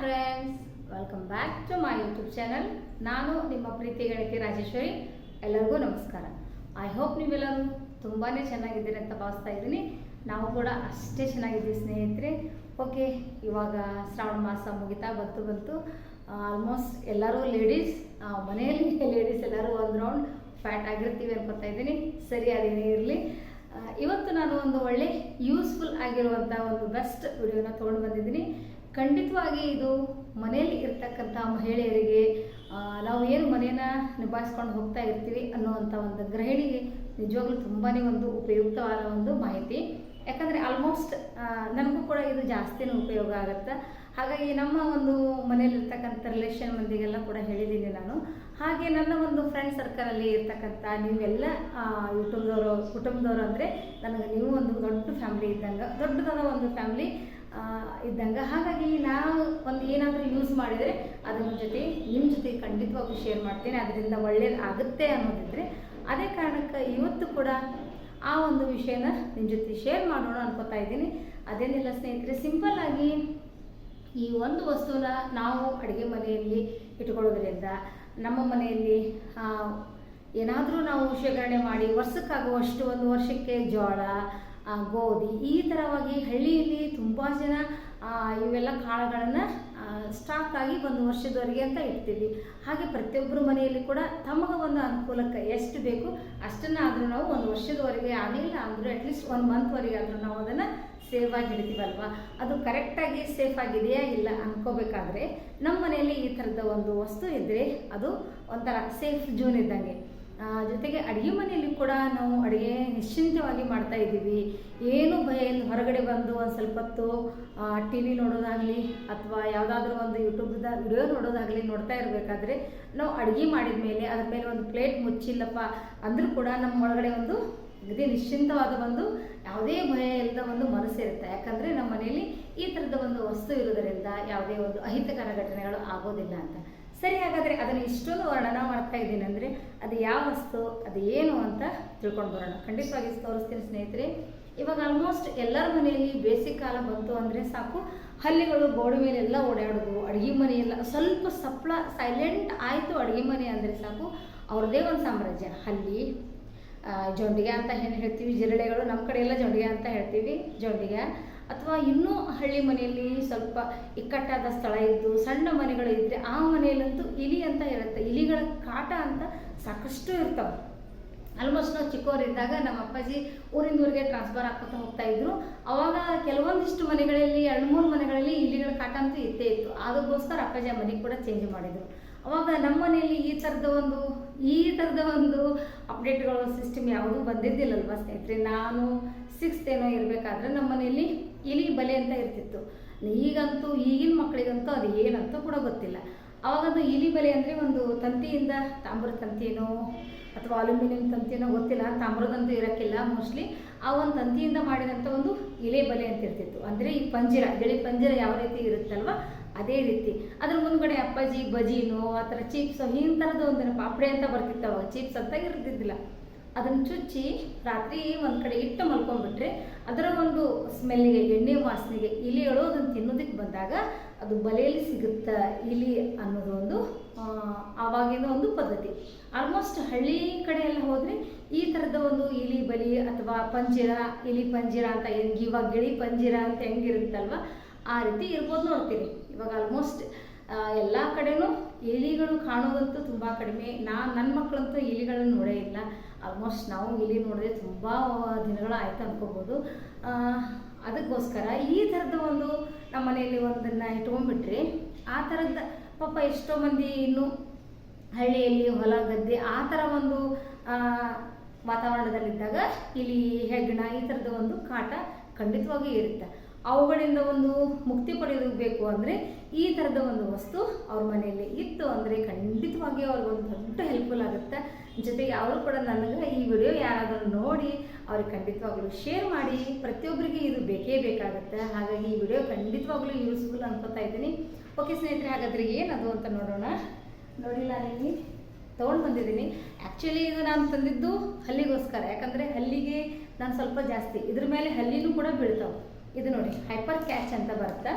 Friends welcome back to my YouTube channel ನಾನು ನಿಮ್ಮ ಪ್ರೀತಿ ಗೆಳತಿ ರಾಜೇಶ್ವರಿ. ಎಲ್ಲರಿಗೂ ನಮಸ್ಕಾರ. ಐ ಹೋಪ್ ನೀವೆಲ್ಲರೂ ತುಂಬಾ ಚೆನ್ನಾಗಿದ್ದೀರಿ ಅಂತ ಭಾವಿಸ್ತಾ ಇದ್ದೀನಿ. ನಾವು ಕೂಡ ಅಷ್ಟೇ ಚೆನ್ನಾಗಿದ್ದೀವಿ ಸ್ನೇಹಿತರೆ. ಓಕೆ ಇವಾಗ ಶ್ರಾವಣ ಮಾಸ ಮುಗಿತಾ ಬಂತು ಬಂತು. ಆಲ್ಮೋಸ್ಟ್ ಎಲ್ಲರೂ ಲೇಡೀಸ್ ಮನೆಯಲ್ಲಿ ಲೇಡೀಸ್ ಎಲ್ಲರೂ ಒಂದು ರೌಂಡ್ ಫ್ಯಾಟ್ ಆಗಿರ್ತೀವಿ ಅನ್ಕೊತಾ ಇದ್ದೀನಿ. ಸರಿ ಅದೇನೇ ಇರಲಿ ಇವತ್ತು ನಾನು ಒಂದು ಒಳ್ಳೆ ಯೂಸ್ಫುಲ್ ಆಗಿರುವಂಥ ಒಂದು ಬೆಸ್ಟ್ ವಿಡಿಯೋನ ತೊಗೊಂಡು ಬಂದಿದ್ದೀನಿ. ಖಂಡಿತವಾಗಿ ಇದು ಮನೆಯಲ್ಲಿ ಇರ್ತಕ್ಕಂಥ ಮಹಿಳೆಯರಿಗೆ ನಾವು ಏನು ಮನೇನ ನಿಭಾಯಿಸ್ಕೊಂಡು ಹೋಗ್ತಾ ಇರ್ತೀವಿ ಅನ್ನುವಂಥ ಒಂದು ಗೃಹಿಣಿಗೆ ನಿಜವಾಗ್ಲೂ ತುಂಬಾ ಒಂದು ಉಪಯುಕ್ತವಾದ ಒಂದು ಮಾಹಿತಿ. ಯಾಕಂದರೆ ಆಲ್ಮೋಸ್ಟ್ ನನಗೂ ಕೂಡ ಇದು ಜಾಸ್ತಿನೂ ಉಪಯೋಗ ಆಗುತ್ತೆ. ಹಾಗಾಗಿ ನಮ್ಮ ಒಂದು ಮನೆಯಲ್ಲಿರ್ತಕ್ಕಂಥ ರಿಲೇಷನ್ ಮಂದಿಗೆಲ್ಲ ಕೂಡ ಹೇಳಿದ್ದೀನಿ ನಾನು. ಹಾಗೆ ನನ್ನ ಒಂದು ಫ್ರೆಂಡ್ ಸರ್ಕಲಲ್ಲಿ ಇರ್ತಕ್ಕಂಥ ನೀವೆಲ್ಲ ಯೂಟ್ಯೂಬ್ದವರು, ಕುಟುಂಬದವರು ಅಂದರೆ ನನಗೆ ನೀವು ಒಂದು ದೊಡ್ಡ ಫ್ಯಾಮಿಲಿ ಇದ್ದಂಗೆ, ದೊಡ್ಡದಾದ ಒಂದು ಫ್ಯಾಮಿಲಿ ಇದ್ದಂಗೆ. ಹಾಗಾಗಿ ನಾವು ಒಂದು ಏನಾದರೂ ಯೂಸ್ ಮಾಡಿದರೆ ಅದನ್ನ ಜೊತೆ ನಿಮ್ಮ ಜೊತೆ ಖಂಡಿತವಾಗೂ ಶೇರ್ ಮಾಡ್ತೀನಿ. ಅದರಿಂದ ಒಳ್ಳೇದು ಆಗುತ್ತೆ ಅನ್ನೋದಿದ್ರೆ ಅದೇ ಕಾರಣಕ್ಕೆ ಇವತ್ತು ಕೂಡ ಆ ಒಂದು ವಿಷಯನ ನಿಮ್ಮ ಜೊತೆ ಶೇರ್ ಮಾಡೋಣ ಅನ್ಕೋತಾ ಇದ್ದೀನಿ. ಅದೇನಿಲ್ಲ ಸ್ನೇಹಿತರೆ ಸಿಂಪಲ್ ಆಗಿ ಈ ಒಂದು ವಸ್ತುನ ನಾವು ಅಡುಗೆ ಮನೆಯಲ್ಲಿ ಇಟ್ಕೊಳ್ಳೋದ್ರಿಂದ ನಮ್ಮ ಮನೆಯಲ್ಲಿ ಏನಾದರೂ ನಾವು ಶೇಖರಣೆ ಮಾಡಿ ವರ್ಷಕ್ಕಾಗುವಷ್ಟು ಒಂದು ವರ್ಷಕ್ಕೆ ಜೋಳ ಗೋಧಿ. ಈ ಥರವಾಗಿ ಹಳ್ಳಿಯಲ್ಲಿ ತುಂಬ ಜನ ಇವೆಲ್ಲ ಕಾಳುಗಳನ್ನು ಸ್ಟಾಕ್ ಆಗಿ ಒಂದು ವರ್ಷದವರೆಗೆ ಅಂತ ಇಡ್ತೀವಿ. ಹಾಗೆ ಪ್ರತಿಯೊಬ್ಬರ ಮನೆಯಲ್ಲಿ ಕೂಡ ತಮಗೆ ಒಂದು ಅನುಕೂಲಕ್ಕೆ ಎಷ್ಟು ಬೇಕು ಅಷ್ಟನ್ನು ಆದರೂ ನಾವು ಒಂದು ವರ್ಷದವರೆಗೆ ಆಗಲಿಲ್ಲ ಅಂದರೂ ಅಟ್ಲೀಸ್ಟ್ ಒಂದು ಮಂತ್ವರೆಗೆ ಆದರೂ ನಾವು ಅದನ್ನು ಸೇಫ್ ಆಗಿ ಹಿಡಿತೀವಲ್ವ ಅದು ಕರೆಕ್ಟಾಗಿ ಸೇಫ್ ಆಗಿದೆಯಾ ಇಲ್ಲ ಅನ್ಕೋಬೇಕಾದ್ರೆ ನಮ್ಮ ಮನೆಯಲ್ಲಿ ಈ ಥರದ ಒಂದು ವಸ್ತು ಇದ್ದರೆ ಅದು ಒಂಥರ ಸೇಫ್ ಜೂನ್ ಇದ್ದಂಗೆ. ಜೊತೆಗೆ ಅಡುಗೆ ಮನೆಯಲ್ಲಿ ಕೂಡ ನಾವು ಅಡುಗೆ ನಿಶ್ಚಿಂತವಾಗಿ ಮಾಡ್ತಾ ಇದ್ದೀವಿ. ಏನು ಭಯ ಇಲ್ಲ, ಹೊರಗಡೆ ಬಂದು ಒಂದು ಸ್ವಲ್ಪ ಹೊತ್ತು ಟಿ ವಿ ನೋಡೋದಾಗಲಿ ಅಥವಾ ಯಾವುದಾದ್ರೂ ಒಂದು ಯೂಟ್ಯೂಬ್ದ ವಿಡಿಯೋ ನೋಡೋದಾಗಲಿ ನೋಡ್ತಾ ಇರಬೇಕಾದ್ರೆ ನಾವು ಅಡುಗೆ ಮಾಡಿದ ಮೇಲೆ ಅದ್ರ ಮೇಲೆ ಒಂದು ಪ್ಲೇಟ್ ಮುಚ್ಚಿಲ್ಲಪ್ಪ ಅಂದರೂ ಕೂಡ ನಮ್ಮ ಒಳಗಡೆ ಒಂದು ಅಗದಿ ನಿಶ್ಚಿಂತವಾದ ಒಂದು ಯಾವುದೇ ಭಯ ಇಲ್ಲದ ಒಂದು ಮನಸ್ಸು ಇರುತ್ತೆ. ಯಾಕಂದರೆ ನಮ್ಮ ಮನೆಯಲ್ಲಿ ಈ ಥರದ ಒಂದು ವಸ್ತು ಇರೋದರಿಂದ ಯಾವುದೇ ಒಂದು ಅಹಿತಕರ ಘಟನೆಗಳು ಆಗೋದಿಲ್ಲ ಅಂತ. ಸರಿ, ಹಾಗಾದರೆ ಅದನ್ನು ಇಷ್ಟೊಂದು ವರ್ಣನ ಮಾಡ್ತಾ ಇದ್ದೀನಿ ಅಂದರೆ ಅದು ಯಾವ ವಸ್ತು, ಅದು ಏನು ಅಂತ ತಿಳ್ಕೊಂಡು ಬರೋಣ. ಖಂಡಿತವಾಗಿ ತೋರಿಸ್ತೀನಿ ಸ್ನೇಹಿತರೆ. ಇವಾಗ ಆಲ್ಮೋಸ್ಟ್ ಎಲ್ಲರ ಮನೆಯಲ್ಲಿ ಬೇಸಿಗೆ ಕಾಲ ಬಂತು ಅಂದರೆ ಸಾಕು. ಹಲ್ಲಿಗಳು ಗೋಡೆ ಮೇಲೆ ಎಲ್ಲ ಓಡಾಡೋದು, ಅಡುಗೆ ಮನೆಯೆಲ್ಲ ಸ್ವಲ್ಪ ಸಪ್ಳ ಸೈಲೆಂಟ್ ಆಯಿತು ಅಡುಗೆ ಮನೆ ಅಂದರೆ ಸಾಕು. ಅವ್ರದ್ದೇ ಒಂದು ಸಾಮ್ರಾಜ್ಯ. ಹಲ್ಲಿ ಜೊಂಡಿಗೆ ಅಂತ ಏನು ಹೇಳ್ತೀವಿ? ಜಿರಳೆಗಳು ನಮ್ಮ ಕಡೆ ಎಲ್ಲ ಜೊಂಡಿಗೆ ಅಂತ ಹೇಳ್ತೀವಿ. ಜೊಂಡಿಗೆ. ಅಥವಾ ಇನ್ನೂ ಹಳ್ಳಿ ಮನೆಯಲ್ಲಿ ಸ್ವಲ್ಪ ಇಕ್ಕಟ್ಟಾದ ಸ್ಥಳ ಇದ್ದು ಸಣ್ಣ ಮನೆಗಳು ಇದ್ದರೆ ಆ ಮನೆಯಲ್ಲಂತೂ ಇಲಿ ಅಂತ ಇರುತ್ತೆ. ಇಲಿಗಳ ಕಾಟ ಅಂತ ಸಾಕಷ್ಟು ಇರ್ತವೆ. ಆಲ್ಮೋಸ್ಟ್ ನಾವು ಚಿಕ್ಕವರಿದ್ದಾಗ ನಮ್ಮ ಅಪ್ಪಾಜಿ ಊರಿಂದ ಊರಿಗೆ ಟ್ರಾನ್ಸ್ಫರ್ ಹಾಕೋತಾ ಹೋಗ್ತಾ ಇದ್ರು. ಅವಾಗ ಕೆಲವೊಂದಿಷ್ಟು ಮನೆಗಳಲ್ಲಿ, ಎರಡು, ಮೂರು ಮನೆಗಳಲ್ಲಿ ಇಲಿಗಳ ಕಾಟ ಅಂತೂ ಇದ್ದೇ ಇತ್ತು. ಅದಕ್ಕೋಸ್ಕರ ಅಪ್ಪಾಜಿ ಆ ಕೂಡ ಚೇಂಜ್ ಮಾಡಿದರು. ಅವಾಗ ನಮ್ಮ ಮನೆಯಲ್ಲಿ ಈ ಥರದ ಒಂದು, ಈ ಥರದ ಒಂದು ಅಪ್ಡೇಟ್ಗಳು ಸಿಸ್ಟಮ್ ಯಾವುದೂ ಬಂದಿದ್ದಿಲ್ಲಲ್ವ ಸ್ನೇಹಿತರೆ? ನಾನು ಸಿಕ್ಸ್ತ್ ಏನೋ ಇರಬೇಕಾದ್ರೆ ನಮ್ಮ ಮನೆಯಲ್ಲಿ ಇಲಿ ಬಲೆ ಅಂತ ಇರ್ತಿತ್ತು. ಈಗಂತೂ, ಈಗಿನ ಮಕ್ಕಳಿಗಂತೂ ಅದು ಏನಂತೂ ಕೂಡ ಗೊತ್ತಿಲ್ಲ. ಅವಾಗದು ಇಲಿ ಬಲೆ ಅಂದರೆ ಒಂದು ತಂತಿಯಿಂದ, ತಾಮ್ರದ ತಂತಿನೋ ಅಥವಾ ಅಲ್ಯೂಮಿನಿಯಂ ತಂತಿನೋ ಗೊತ್ತಿಲ್ಲ. ತಾಮ್ರದಂತೂ ಇರೋಕ್ಕಿಲ್ಲ ಮೋಸ್ಟ್ಲಿ ಆ ಒಂದು ತಂತಿಯಿಂದ ಮಾಡಿದಂಥ ಒಂದು ಇಲೆ ಬಲೆ ಅಂತ ಇರ್ತಿತ್ತು. ಅಂದರೆ ಈ ಪಂಜಿರ ಗಿಳಿ ಪಂಜಿರ ಯಾವ ರೀತಿ ಇರುತ್ತಲ್ವ? ಅದೇ ರೀತಿ. ಅದ್ರ ಮುಂದ್ಗಡೆ ಅಪ್ಪಾಜಿ, ಬಜಿನೋ, ಆ ಥರ ಚಿಪ್ಸು ಈ ಥರದ ಒಂದು ಪಾಪಡೆ ಅಂತ ಬರ್ತಿತ್ತು ಅವಾಗ. ಚಿಪ್ಸ್ ಅಂತ ಇರ್ತಿದ್ದಿಲ್ಲ. ಅದನ್ನು ಚುಚ್ಚಿ ರಾತ್ರಿ ಒಂದು ಕಡೆ ಇಟ್ಟು ಮಲ್ಕೊಂಡ್ಬಿಟ್ರೆ ಅದರ ಒಂದು ಸ್ಮೆಲ್ಲಿಗೆ, ಎಣ್ಣೆ ವಾಸನೆಗೆ ಇಲಿಗಳು ಅದನ್ನು ತಿನ್ನೋದಕ್ಕೆ ಬಂದಾಗ ಅದು ಬಲೆಯಲ್ಲಿ ಸಿಗುತ್ತ ಇಲಿ ಅನ್ನೋದು ಒಂದು ಆವಾಗಿನ ಒಂದು ಪದ್ಧತಿ. ಆಲ್ಮೋಸ್ಟ್ ಹಳ್ಳಿ ಕಡೆ ಎಲ್ಲ ಹೋದರೆ ಈ ಥರದ ಒಂದು ಇಲಿ ಬಲಿ ಅಥವಾ ಪಂಜಿರ, ಇಲಿ ಪಂಜಿರ ಅಂತ ಹೆಂಗೆ, ಇವಾಗ ಗಿಳಿ ಪಂಜಿರ ಅಂತ ಹೆಂಗಿರುತ್ತಲ್ವ ಆ ರೀತಿ ಇರ್ಬೋದು ನೋಡ್ತೀನಿ ಇವಾಗ ಆಲ್ಮೋಸ್ಟ್ ಎಲ್ಲ ಕಡೆನೂ ಇಲಿಗಳು ಕಾಣೋದಂತೂ ತುಂಬ ಕಡಿಮೆ. ನಾ ನನ್ನ ಮಕ್ಕಳಂತೂ ಇಲಿಗಳನ್ನ ನೋಡೇ ಇಲ್ಲ. ಆಲ್ಮೋಸ್ಟ್ ನಾವು ಇಲ್ಲಿ ನೋಡಿದ್ರೆ ತುಂಬ ದಿನಗಳು ಆಯ್ತು ಅನ್ಕೋಬೋದು. ಆ, ಅದಕ್ಕೋಸ್ಕರ ಈ ಥರದ ಒಂದು ನಮ್ಮ ಮನೆಯಲ್ಲಿ ಒಂದನ್ನು ಇಟ್ಕೊಂಡ್ಬಿಟ್ರೆ. ಆ ಥರದ ಪಾಪ ಎಷ್ಟೋ ಮಂದಿ ಇನ್ನು ಹಳ್ಳಿಯಲ್ಲಿ ಹೊಲ ಗದ್ದೆ ಆ ಥರ ಒಂದು ವಾತಾವರಣದಲ್ಲಿದ್ದಾಗ ಇಲ್ಲಿ ಹೆಗ್ಗಣ ಈ ಥರದ ಒಂದು ಕಾಟ ಖಂಡಿತವಾಗಿ ಇರುತ್ತೆ. ಅವುಗಳಿಂದ ಒಂದು ಮುಕ್ತಿ ಪಡೆಯಬೇಕು ಅಂದರೆ ಈ ಥರದ ಒಂದು ವಸ್ತು ಅವ್ರ ಮನೆಯಲ್ಲಿ ಇತ್ತು ಅಂದರೆ ಖಂಡಿತವಾಗಿ ಅವ್ರಿಗೆ ಒಂದು ದೊಡ್ಡ ಹೆಲ್ಪ್ಫುಲ್ ಆಗುತ್ತೆ. ಜೊತೆಗೆ ಅವರು ಕೂಡ ನನಗೆ ಈ ವಿಡಿಯೋ ಯಾರಾದರೂ ನೋಡಿ ಅವ್ರಿಗೆ ಖಂಡಿತವಾಗ್ಲೂ ಶೇರ್ ಮಾಡಿ ಪ್ರತಿಯೊಬ್ಬರಿಗೆ ಇದು ಬೇಕೇ ಬೇಕಾಗುತ್ತೆ. ಹಾಗಾಗಿ ಈ ವಿಡಿಯೋ ಖಂಡಿತವಾಗ್ಲೂ ಯೂಸ್ಫುಲ್ ಅನ್ಕೋತಾ ಇದ್ದೀನಿ. ಓಕೆ ಸ್ನೇಹಿತರೆ, ಹಾಗಾದ್ರೆ ಏನದು ಅಂತ ನೋಡೋಣ. ನೋಡಿಲ್ಲ ನಾನಿಲ್ಲಿ ತೊಗೊಂಡು ಬಂದಿದ್ದೀನಿ. ಆ್ಯಕ್ಚುಲಿ ಇದು ನಾನು ತಂದಿದ್ದು ಹಲ್ಲಿಗೋಸ್ಕರ. ಯಾಕಂದರೆ ಹಲ್ಲಿಗೆ ನಾನು ಸ್ವಲ್ಪ ಜಾಸ್ತಿ, ಇದ್ರ ಮೇಲೆ ಹಲ್ಲಿನೂ ಕೂಡ ಬೀಳ್ತಾವೆ. ಇದು ನೋಡಿ ಹೈಪರ್ ಕ್ಯಾಚ್ ಅಂತ ಬರುತ್ತೆ.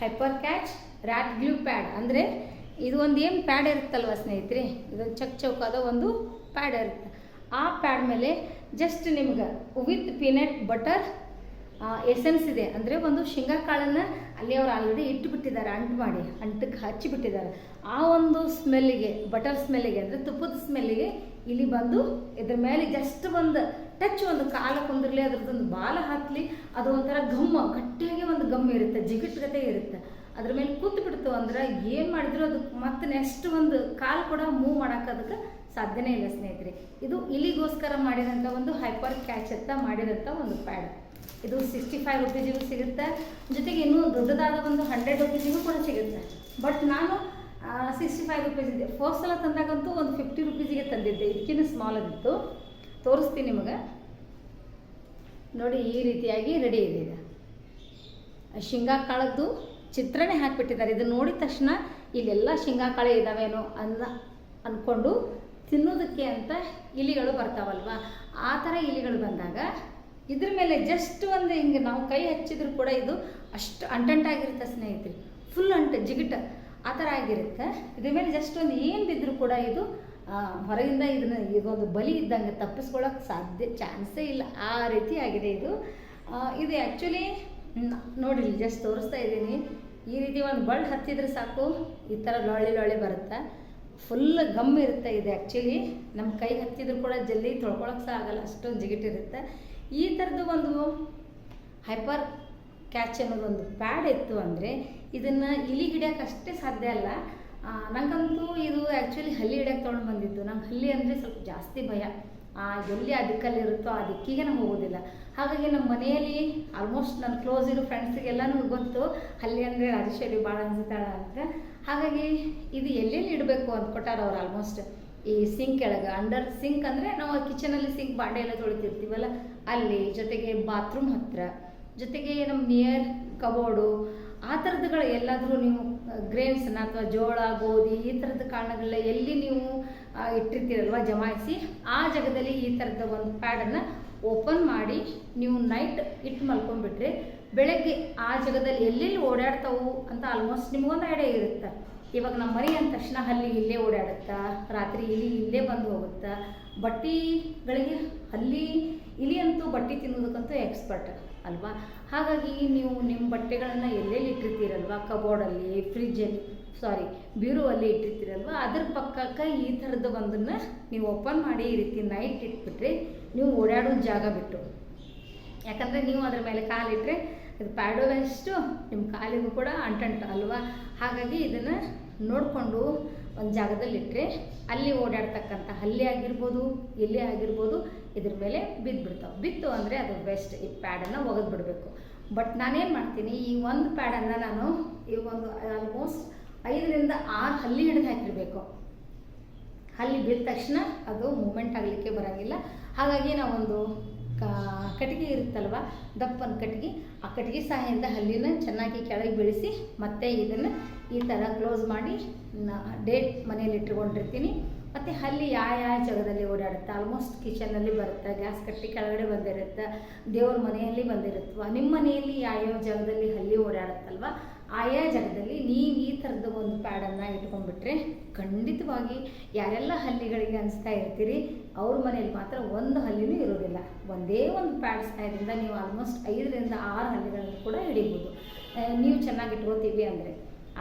Hyper catch rat glue pad ಅಂದರೆ ಇದು ಒಂದು ಏನು ಪ್ಯಾಡ್ ಇರುತ್ತಲ್ವ ಸ್ನೇಹಿತರೆ? ಇದೊಂದು ಚಕ್ ಚೌಕಾದ ಒಂದು ಪ್ಯಾಡ್ ಇರುತ್ತೆ. ಆ ಪ್ಯಾಡ್ ಮೇಲೆ ಜಸ್ಟ್ ನಿಮ್ಗೆ ವಿತ್ ಪೀನಟ್ ಬಟರ್ ಎಸೆನ್ಸ್ ಇದೆ. ಅಂದರೆ ಒಂದು ಶೇಂಗಾ ಕಾಳನ್ನು ಅಲ್ಲಿ ಅವ್ರು ಆಲ್ರೆಡಿ ಇಟ್ಟುಬಿಟ್ಟಿದ್ದಾರೆ ಅಂಟು ಮಾಡಿ ಅಂಟಕ್ಕೆ ಹಚ್ಚಿಬಿಟ್ಟಿದ್ದಾರೆ. ಆ ಒಂದು ಸ್ಮೆಲ್ಲಿಗೆ ಬಟರ್ ಸ್ಮೆಲ್ಲಿಗೆ ಅಂದರೆ ತುಪ್ಪದ ಸ್ಮೆಲ್ಲಿಗೆ ಇಲ್ಲಿ ಬಂದು ಇದ್ರ ಮೇಲೆ ಜಸ್ಟ್ ಒಂದು ಟಚ್ ಒಂದು ಕಾಲ ಕುಂದಿರಲಿ, ಅದ್ರದ್ದೊಂದು ಬಾಲ ಹಾಕಲಿ, ಅದು ಒಂಥರ ಗಮ್ಮ ಗಟ್ಟಿಯಾಗಿ ಒಂದು ಗಮ್ ಇರುತ್ತೆ ಜಿಗಿಟ್ಗತೆ ಇರುತ್ತೆ. ಅದ್ರ ಮೇಲೆ ಕೂತು ಬಿಡ್ತು ಅಂದ್ರೆ ಏನು ಮಾಡಿದ್ರು ಅದು ಮತ್ತೆ ನೆಕ್ಸ್ಟ್ ಒಂದು ಕಾಲ್ ಕೂಡ ಮೂವ್ ಮಾಡೋಕೆ ಅದಕ್ಕೆ ಸಾಧ್ಯನೇ ಇಲ್ಲ ಸ್ನೇಹಿತರೆ. ಇದು ಇಲಿಗೋಸ್ಕರ ಮಾಡಿದಂಥ ಒಂದು ಹೈಪರ್ ಕ್ಯಾಚ್ ಅಂತ ಮಾಡಿದಂಥ ಒಂದು ಪ್ಯಾಡ್ ಇದು ಸಿಕ್ಸ್ಟಿ ಫೈವ್ ರುಪೀಸಿಗೂ ಸಿಗುತ್ತೆ. ಜೊತೆಗೆ ಇನ್ನೂ ದೊಡ್ಡದಾದ ಒಂದು ಹಂಡ್ರೆಡ್ ರುಪೀಸಿಗೂ ಕೂಡ ಸಿಗುತ್ತೆ. ಬಟ್ ನಾನು ಸಿಕ್ಸ್ಟಿ ಫೈವ್ ರುಪೀಸ್ ಇದೆ. ಫಸ್ಟ್ ಸಲ ತಂದಾಗಂತೂ ಒಂದು ಫಿಫ್ಟಿ ರುಪೀಸಿಗೆ ತಂದಿದ್ದೆ. ಇದಕ್ಕಿಂತ ಸ್ಮಾಲ್ ಆಗಿತ್ತು ತೋರಿಸ್ತೀನಿ ನಿಮಗೆ. ನೋಡಿ, ಈ ರೀತಿಯಾಗಿ ರೆಡಿ ಇದು. ಶೇಂಗಾ ಕಾಳದ್ದು ಚಿತ್ರನೇ ಹಾಕಿಬಿಟ್ಟಿದ್ದಾರೆ. ಇದನ್ನು ನೋಡಿದ ತಕ್ಷಣ ಇಲ್ಲೆಲ್ಲ ಶೇಂಗಾ ಕಾಳೆ ಇದ್ದಾವೇನೋ ಅನ್ನ ಅಂದ್ಕೊಂಡು ತಿನ್ನೋದಕ್ಕೆ ಅಂತ ಇಲಿಗಳು ಬರ್ತಾವಲ್ವ? ಆ ಥರ ಇಲಿಗಳು ಬಂದಾಗ ಇದ್ರ ಮೇಲೆ ಜಸ್ಟ್ ಒಂದು ಹಿಂಗೆ ನಾವು ಕೈ ಹಚ್ಚಿದ್ರು ಕೂಡ ಇದು ಅಷ್ಟು ಅಂಟಂಟಾಗಿರುತ್ತೆ ಸ್ನೇಹಿತರೆ. ಫುಲ್ ಅಂಟ, ಜಿಗಿಟ ಆ ಥರ ಆಗಿರುತ್ತೆ. ಇದ್ರ ಮೇಲೆ ಜಸ್ಟ್ ಒಂದು ಏನು ಬಿದ್ದರೂ ಕೂಡ ಇದು ಹೊರಗಿಂದ ಇದನ್ನ ಇದೊಂದು ಬಲಿ ಇದ್ದಂಗೆ ತಪ್ಪಿಸ್ಕೊಳ್ಳೋಕೆ ಸಾಧ್ಯ, ಚಾನ್ಸೇ ಇಲ್ಲ. ಆ ರೀತಿ ಆಗಿದೆ ಇದು. ಇದು ಆ್ಯಕ್ಚುಲಿ ನೋಡಿ ಜಸ್ಟ್ ತೋರಿಸ್ತಾ ಇದ್ದೀನಿ. ಈ ರೀತಿ ಒಂದು ಬಳ್ಳು ಹತ್ತಿದ್ರೆ ಸಾಕು. ಈ ಥರ ಲೊಳ್ಳಿ ಲೊಳ್ಳೆ ಬರುತ್ತೆ. ಫುಲ್ ಗಮ್ ಇರುತ್ತೆ ಇದು ಆ್ಯಕ್ಚುಲಿ ನಮ್ಮ ಕೈ ಹತ್ತಿದ್ರು ಕೂಡ ಜಲ್ದಿ ತೊಳ್ಕೊಳಕ್ಕೆ ಸಹ ಆಗಲ್ಲ, ಅಷ್ಟೊಂದು ಜಿಗಿಟಿರುತ್ತೆ ಈ ಥರದ್ದು ಒಂದು ಹೈಪರ್ ಕ್ಯಾಚ್ ಅನ್ನೋದು ಒಂದು ಪ್ಯಾಡ್ ಇತ್ತು ಅಂದರೆ ಇದನ್ನು ಇಲಿ ಹಿಡಿಯೋಕೆ ಅಷ್ಟೇ ಸಾಧ್ಯ ಅಲ್ಲ. ನನಗಂತೂ ನಂಗಂತೂ ಇದು ಆ್ಯಕ್ಚುಲಿ ಹಲ್ಲಿ ಹಿಡಿಯೋಕೆ ತೊಗೊಂಡು ಬಂದಿದ್ದು. ನಂಗೆ ಹಲ್ಲಿ ಅಂದರೆ ಸ್ವಲ್ಪ ಜಾಸ್ತಿ ಭಯ. ಎಲ್ಲಿ ಆ ದಿಕ್ಕಲ್ಲಿ ಇರುತ್ತೋ ಆ ದಿಕ್ಕಿಗೆ ನಾವು ಹೋಗೋದಿಲ್ಲ. ಹಾಗಾಗಿ ನಮ್ಮ ಮನೆಯಲ್ಲಿ ಆಲ್ಮೋಸ್ಟ್ ನನ್ನ ಕ್ಲೋಸ್ ಇರೋ ಫ್ರೆಂಡ್ಸಿಗೆಲ್ಲನೂ ಗೊತ್ತು, ಅಲ್ಲಿ ಅಂದರೆ ರಾಜೇಶ್ವರಿ ಭಾಳ ಅನ್ಸುತ್ತಾಳ ಅಂತ. ಹಾಗಾಗಿ ಇದು ಎಲ್ಲೆಲ್ಲಿ ಇಡಬೇಕು ಅಂತ ಕೊಟ್ಟಾರ ಅವ್ರು ಆಲ್ಮೋಸ್ಟ್ ಈ ಸಿಂಕ್ ಕೆಳಗೆ ಅಂಡರ್ ಸಿಂಕ್ ಅಂದರೆ ನಾವು ಕಿಚನಲ್ಲಿ ಸಿಂಕ್ ಬಾಂಡೆ ಎಲ್ಲ ತೊಳಿತಿರ್ತೀವಲ್ಲ, ಅಲ್ಲಿ ಜೊತೆಗೆ ಬಾತ್ರೂಮ್ ಹತ್ತಿರ ಜೊತೆಗೆ ನಮ್ಮ ನಿಯರ್ ಕಬೋರ್ಡು ಆ ಥರದ್ದುಗಳು ಎಲ್ಲಾದರೂ ನೀವು ಗ್ರೇನ್ಸನ್ನ ಅಥವಾ ಜೋಳ, ಗೋಧಿ ಈ ಥರದ ಕಾರಣಗಳನ್ನ ಎಲ್ಲಿ ನೀವು ಇಟ್ಟಿರ್ತೀರಲ್ವ, ಜಮಾಯಿಸಿ, ಆ ಜಾಗದಲ್ಲಿ ಈ ಥರದ ಒಂದು ಪ್ಯಾಡನ್ನು ಓಪನ್ ಮಾಡಿ ನೀವು ನೈಟ್ ಇಟ್ಟು ಮಲ್ಕೊಂಡ್ಬಿಟ್ರೆ ಬೆಳಗ್ಗೆ ಆ ಜಾಗದಲ್ಲಿ ಎಲ್ಲೆಲ್ಲಿ ಓಡಾಡ್ತಾವು ಅಂತ ಆಲ್ಮೋಸ್ಟ್ ನಿಮಗೊಂದು ಐಡಿಯಾ ಇರುತ್ತೆ. ಇವಾಗ ನಮ್ಮ ಮರಿ ಅಂದ ತಕ್ಷಣ ಹಲ್ಲಿ ಇಲ್ಲೇ ಓಡಾಡುತ್ತಾ, ರಾತ್ರಿ ಇಲಿ ಇಲ್ಲೇ ಬಂದು ಹೋಗುತ್ತಾ ಬಟ್ಟಿಗಳಿಗೆ ಹಲ್ಲಿ ಇಲಿ ಅಂತೂ ಬಟ್ಟೆ ತಿನ್ನೋದಕ್ಕಂತೂ ಎಕ್ಸ್ಪರ್ಟ್ ಅಲ್ವಾ? ಹಾಗಾಗಿ ನೀವು ನಿಮ್ಮ ಬಟ್ಟೆಗಳನ್ನು ಎಲ್ಲೆಲ್ಲಿ ಇಟ್ಟಿರ್ತೀರಲ್ವಾ? ಕಬೋರ್ಡಲ್ಲಿ ಫ್ರಿಜ್ಜಲ್ಲಿ ಸಾರಿ ಬ್ಯೂರೋವಲ್ಲಿ ಇಟ್ಟಿರ್ತೀರಲ್ವ? ಅದ್ರ ಪಕ್ಕಕ್ಕೆ ಈ ಥರದ್ದು ಒಂದನ್ನು ನೀವು ಓಪನ್ ಮಾಡಿ ಈ ರೀತಿ ನೈಟ್ ಇಟ್ಬಿಟ್ರಿ ನೀವು ಓಡಾಡೋ ಜಾಗ ಬಿಟ್ಟು. ಯಾಕಂದರೆ ನೀವು ಅದ್ರ ಮೇಲೆ ಕಾಲಿಟ್ಟರೆ ಇದು ಪ್ಯಾಡೋ ವೇಸ್ಟು ನಿಮ್ಮ ಕಾಲಿಗೂ ಕೂಡ ಅಂಟಂಟು ಅಲ್ವಾ? ಹಾಗಾಗಿ ಇದನ್ನು ನೋಡಿಕೊಂಡು ಒಂದು ಜಾಗದಲ್ಲಿ ಇಟ್ಟರೆ ಅಲ್ಲಿ ಓಡಾಡ್ತಕ್ಕಂಥ ಹಲ್ಲಿ ಆಗಿರ್ಬೋದು ಎಲ್ಲಿ ಆಗಿರ್ಬೋದು, ಇದ್ರ ಮೇಲೆ ಬಿದ್ದುಬಿಡ್ತಾವೆ ಬಿತ್ತು ಅಂದರೆ ಅದು ಬೆಸ್ಟ್ ಈ ಪ್ಯಾಡನ್ನು ಒಗೆದು ಬಿಡಬೇಕು ಬಟ್ ನಾನೇನು ಮಾಡ್ತೀನಿ, ಈ ಒಂದು ಪ್ಯಾಡನ್ನು ನಾನು ಈ ಒಂದು ಆಲ್ಮೋಸ್ಟ್ ಐದರಿಂದ ಆರು ಹಲ್ಲಿ ಹಿಡಿದು ಹಾಕಿರಬೇಕು. ಹಲ್ಲಿ ಬಿದ್ದ ತಕ್ಷಣ ಅದು ಮೂಮೆಂಟ್ ಆಗಲಿಕ್ಕೆ ಬರೋಂಗಿಲ್ಲ. ಹಾಗಾಗಿ ನಾವೊಂದು ಕಟ್ಟಿಗೆ ಇರುತ್ತಲ್ವ, ದಪ್ಪನ ಕಟ್ಟಿಗೆ, ಆ ಕಟ್ಟಿಗೆ ಸಹಾಯದಿಂದ ಹಲ್ಲಿನ ಚೆನ್ನಾಗಿ ಕೆಳಗೆ ಬೆಳೆಸಿ ಮತ್ತೆ ಇದನ್ನು ಈ ಥರ ಕ್ಲೋಸ್ ಮಾಡಿ ಡೇಟ್ ಮನೆಯಲ್ಲಿ ಇಟ್ಕೊಂಡಿರ್ತೀನಿ. ಮತ್ತು ಹಲ್ಲಿ ಯಾವ ಯಾವ ಜಾಗದಲ್ಲಿ ಓಡಾಡುತ್ತೆ? ಆಲ್ಮೋಸ್ಟ್ ಕಿಚನಲ್ಲಿ ಬರುತ್ತೆ, ಗ್ಯಾಸ್ ಕಟ್ಟಿ ಕೆಳಗಡೆ ಬಂದಿರುತ್ತೆ, ದೇವ್ರ ಮನೆಯಲ್ಲಿ ಬಂದಿರುತ್ತವ ನಿಮ್ಮ ಮನೆಯಲ್ಲಿ ಯಾವ್ಯಾವ ಜಾಗದಲ್ಲಿ ಹಲ್ಲಿ ಓಡಾಡುತ್ತಲ್ವ? ಆಯಾ ಜಾಗದಲ್ಲಿ ನೀವು ಈ ಥರದ ಒಂದು ಪ್ಯಾಡನ್ನು ಇಟ್ಕೊಂಡ್ಬಿಟ್ರೆ ಖಂಡಿತವಾಗಿ ಯಾರೆಲ್ಲ ಹಲ್ಲಿಗಳಿಗೆ ಅನಿಸ್ತಾ ಇರ್ತೀರಿ, ಅವ್ರ ಮನೇಲಿ ಮಾತ್ರ ಒಂದು ಹಲ್ಲಿನೂ ಇರೋದಿಲ್ಲ. ಒಂದೇ ಒಂದು ಪ್ಯಾಡ್ ಸಹಾಯದಿಂದ ನೀವು ಆಲ್ಮೋಸ್ಟ್ ಐದರಿಂದ ಆರು ಹಲ್ಲಿಗಳನ್ನು ಕೂಡ ಹಿಡಿಬೋದು. ನೀವು ಚೆನ್ನಾಗಿ ಇಟ್ಕೋತೀವಿ ಅಂದರೆ.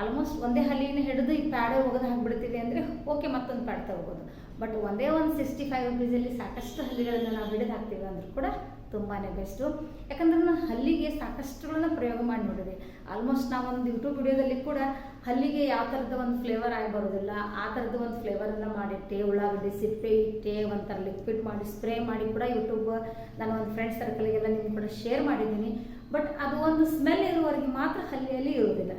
ಆಲ್ಮೋಸ್ಟ್ ಒಂದೇ ಹಲ್ಲಿನ ಹಿಡಿದು ಈ ಪ್ಯಾಡೇ ಒಗೆದು ಹಾಕ್ಬಿಡ್ತೀವಿ ಅಂದರೆ ಓಕೆ ಮತ್ತೊಂದು ಪ್ಯಾಡ್ ತಗೋಬೋದು. ಬಟ್ ಒಂದೇ ಒಂದು ಸಿಕ್ಸ್ಟಿ ಫೈವ್ ರುಪೀಸಲ್ಲಿ ಸಾಕಷ್ಟು ಹಲ್ಲಿಗಳನ್ನು ನಾವು ಹಿಡಿದು ಹಾಕ್ತೀವಿ ಅಂದರೂ ಕೂಡ ತುಂಬಾ ಬೆಸ್ಟು ಯಾಕಂದ್ರೆ ನಾನು ಹಲ್ಲಿಗೆ ಸಾಕಷ್ಟುಗಳನ್ನ ಪ್ರಯೋಗ ಮಾಡಿ ನೋಡಿದೆ ಆಲ್ಮೋಸ್ಟ್ ನಾವೊಂದು ಯೂಟ್ಯೂಬ್ ವಿಡಿಯೋದಲ್ಲಿ ಕೂಡ ಹಲ್ಲಿಗೆ ಯಾವ ಥರದ ಒಂದು ಫ್ಲೇವರ್ ಆಗಿ ಬರೋದಿಲ್ಲ, ಆ ಥರದ ಒಂದು ಫ್ಲೇವರನ್ನು ಮಾಡಿಟ್ಟೆ ಉಳ್ಳಾಗಡ್ಡಿ, ಸಿಪ್ಪೆ ಇಟ್ಟೆ ಒಂಥರ ಲಿಕ್ವಿಡ್ ಮಾಡಿ ಸ್ಪ್ರೇ ಮಾಡಿ ಕೂಡ ಯೂಟ್ಯೂಬ್ ನಾನು ಒಂದು ಫ್ರೆಂಡ್ ಸರ್ಕಲ್ಗೆಲ್ಲ ನಿಮ್ಗೆ ಕೂಡ ಶೇರ್ ಮಾಡಿದ್ದೀನಿ. ಬಟ್ ಅದು ಒಂದು ಸ್ಮೆಲ್ ಇರುವವರೆಗೆ ಮಾತ್ರ ಹಲ್ಲಿಯಲ್ಲಿ ಇರೋದಿಲ್ಲ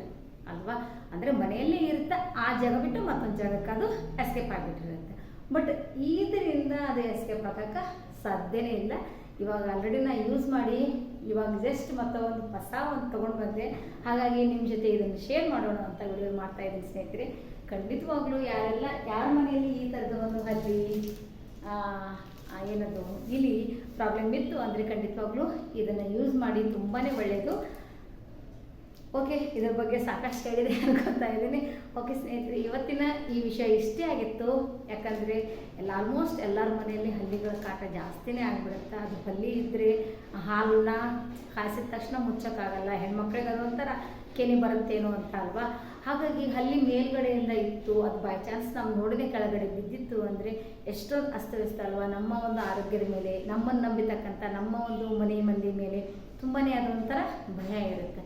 ಅಲ್ವಾ? ಅಂದರೆ ಮನೆಯಲ್ಲೇ ಇರುತ್ತೆ, ಆ ಜಾಗ ಬಿಟ್ಟು ಮತ್ತೊಂದು ಜಾಗಕ್ಕೆ ಅದು ಎಸ್ಕೇಪ್ ಆಗಿಬಿಟ್ಟಿರುತ್ತೆ. ಬಟ್ ಇದರಿಂದ ಅದು ಎಸ್ಕೇಪ್ ಆಗಕ್ಕೆ ಸಾಧ್ಯನೇ ಇಲ್ಲ. ಇವಾಗ ಆಲ್ರೆಡಿ ನಾ ಯೂಸ್ ಮಾಡಿ, ಇವಾಗ ಜಸ್ಟ್ ಮತ್ತೆ ಒಂದು ಹೊಸ ಒಂದು ತೊಗೊಂಡು ಬಂದೆ. ಹಾಗಾಗಿ ನಿಮ್ಮ ಜೊತೆ ಇದನ್ನು ಶೇರ್ ಮಾಡೋಣ ಅಂತ ವಿಡಿಯೋ ಮಾಡ್ತಾ ಇದ್ದೀನಿ ಸ್ನೇಹಿತರೆ. ಖಂಡಿತವಾಗ್ಲೂ ಯಾರೆಲ್ಲ, ಯಾರ ಮನೆಯಲ್ಲಿ ಈ ಥರದ ಒಂದು ಹಲ್ಲಿ ಏನದು, ಇಲ್ಲಿ ಪ್ರಾಬ್ಲಮ್ ಇತ್ತು ಅಂದರೆ ಖಂಡಿತವಾಗ್ಲೂ ಇದನ್ನು ಯೂಸ್ ಮಾಡಿ ತುಂಬಾ ಒಳ್ಳೆಯದು ಓಕೆ ಇದ್ರ ಬಗ್ಗೆ ಸಾಕಷ್ಟು ಹೇಳಿದೆ ಅನ್ಕೊತಾ ಇದ್ದೀನಿ. ಓಕೆ ಸ್ನೇಹಿತರೆ, ಇವತ್ತಿನ ಈ ವಿಷಯ ಇಷ್ಟೇ ಆಗಿತ್ತು. ಯಾಕಂದರೆ ಎಲ್ಲ ಆಲ್ಮೋಸ್ಟ್ ಎಲ್ಲರ ಮನೆಯಲ್ಲಿ ಹಲ್ಲಿಗಳ ಕಾಟ ಜಾಸ್ತಿನೇ ಆಗಿಬಿಡುತ್ತೆ. ಅದು ಹಲ್ಲಿ ಇದ್ದರೆ ಹಾಲನ್ನ ಕಾಯಿಸಿದ ತಕ್ಷಣ ಮುಚ್ಚೋಕ್ಕಾಗಲ್ಲ. ಹೆಣ್ಮಕ್ಳಿಗೆ ಒಂಥರ ಕೆನೆ ಬರುತ್ತೇನೋ ಅಂತ ಅಲ್ವಾ? ಹಾಗಾಗಿ ಹಲ್ಲಿ ಮೇಲ್ಗಡೆಯಿಂದ ಇತ್ತು. ಅದು ಬೈ ಚಾನ್ಸ್ ನಾವು ನೋಡಿದೆ ಕೆಳಗಡೆ ಬಿದ್ದಿತ್ತು ಅಂದರೆ ಎಷ್ಟೊಂದು ಅಸ್ತವ್ಯಸ್ತ ಅಲ್ವಾ? ನಮ್ಮ ಒಂದು ಆರೋಗ್ಯದ ಮೇಲೆ ನಮ್ಮನ್ನು ನಂಬಿತಕ್ಕಂಥ ನಮ್ಮ ಒಂದು ಮನೆ ಮಂದಿ ಮೇಲೆ ತುಂಬಾ ಅದೊಂಥರ ಭಯ ಇರುತ್ತೆ.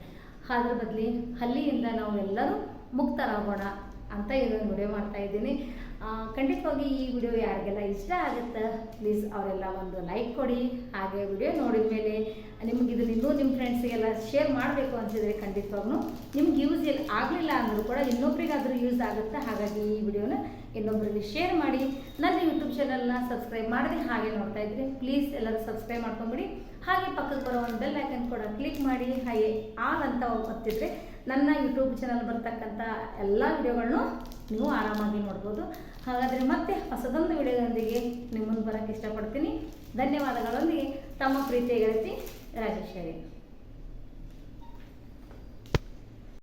ಅದ್ರ ಬದಲಿ ನಾವು ಎಲ್ಲರೂ ಮುಕ್ತರಾಗೋಣ ಅಂತ ಇದೊಂದು ವಿಡಿಯೋ ಮಾಡ್ತಾ ಇದ್ದೀನಿ. ಖಂಡಿತವಾಗಿ ಈ ವಿಡಿಯೋ ಯಾರಿಗೆಲ್ಲ ಇಷ್ಟ ಆಗುತ್ತೆ ಪ್ಲೀಸ್ ಅವರೆಲ್ಲ ಒಂದು ಲೈಕ್ ಕೊಡಿ. ಹಾಗೆ ವಿಡಿಯೋ ನೋಡಿದ ಮೇಲೆ ನಿಮ್ಗೆ ಇದನ್ನ ಇನ್ನೂ ನಿಮ್ಮ ಫ್ರೆಂಡ್ಸಿಗೆಲ್ಲ ಶೇರ್ ಮಾಡಬೇಕು ಅನಿಸಿದ್ರೆ ಖಂಡಿತವಾಗ್ಲೂ ನಿಮ್ಗೆ ಯೂಸ್ ಆಗಲಿಲ್ಲ ಅಂದರೂ ಕೂಡ ಇನ್ನೊಬ್ರಿಗಾದರೂ ಯೂಸ್ ಆಗುತ್ತೆ. ಹಾಗಾಗಿ ಈ ವಿಡಿಯೋನ ಇನ್ನೊಬ್ಬರಿಗೆ ಶೇರ್ ಮಾಡಿ ನನ್ನ ಯೂಟ್ಯೂಬ್ ಚಾನಲ್ನ ಸಬ್ಸ್ಕ್ರೈಬ್ ಮಾಡದೆ ಹಾಗೆ ನೋಡ್ತಾ ಇದ್ರೆ ಪ್ಲೀಸ್ ಎಲ್ಲರೂ ಸಬ್ಸ್ಕ್ರೈಬ್ ಮಾಡ್ಕೊಂಬಿಡಿ. ಹಾಗೆ ಪಕ್ಕಕ್ಕೆ ಬರೋ ಒಂದು ಬೆಲ್ ಐಕನ್ ಕೂಡ ಕ್ಲಿಕ್ ಮಾಡಿ, ಹಾಗೆ ಆಲ್ ಅಂತ ಒತ್ತಿದ್ರೆ ನನ್ನ ಯೂಟ್ಯೂಬ್ ಚಾನಲ್ ಬರ್ತಕ್ಕಂಥ ಎಲ್ಲ ವಿಡಿಯೋಗಳನ್ನು ನೀವು ಆರಾಮಾಗಿ ನೋಡ್ಬೋದು. ಹಾಗಾದರೆ ಮತ್ತೆ ಹೊಸದೊಂದು ವಿಡಿಯೋದೊಂದಿಗೆ ನಿಮ್ಮ ಮುಂದೆ ಬರೋಕ್ಕೆ ಇಷ್ಟಪಡ್ತೀನಿ. ಧನ್ಯವಾದಗಳೊಂದಿಗೆ ತಮ್ಮ ಪ್ರೀತಿಯ ಗೆಳತಿ ರಾಜೇಶ್ವರಿ